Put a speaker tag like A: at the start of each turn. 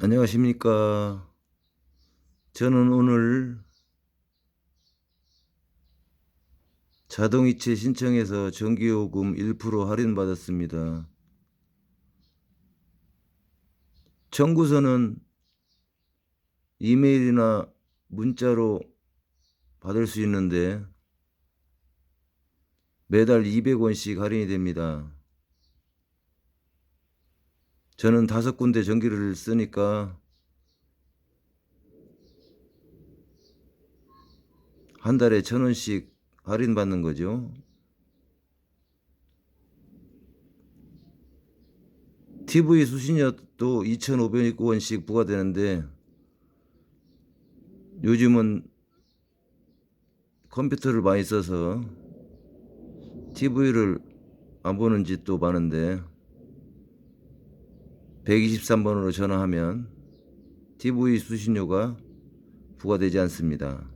A: 안녕하십니까. 저는 오늘 자동이체 신청해서 전기요금 1% 할인받았습니다. 청구서는 이메일이나 문자로 받을 수 있는데 매달 200원씩 할인이 됩니다. 저는 다섯 군데 전기를 쓰니까 한 달에 천 원씩 할인 받는 거죠. TV 수신료도 2,500원씩 부과되는데 요즘은 컴퓨터를 많이 써서 TV를 안 보는 집도 많은데 123번으로 전화하면 TV 수신료가 부과되지 않습니다.